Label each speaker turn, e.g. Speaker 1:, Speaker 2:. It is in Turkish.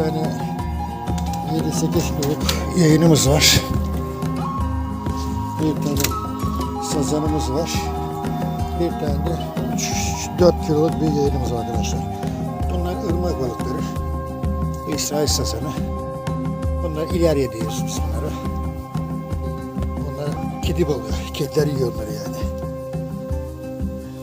Speaker 1: tane 7-8 kiloluk yayınımız var. Bir tane sazanımız var. Bir tane de 4 kiloluk bir yayınımız var arkadaşlar. Bunlar ırmak balıkları. İsrail sazanı. Bunlar ileride diyoruz biz bunlara. Bunlar kedi balığı. Kediler yiyor onları yani.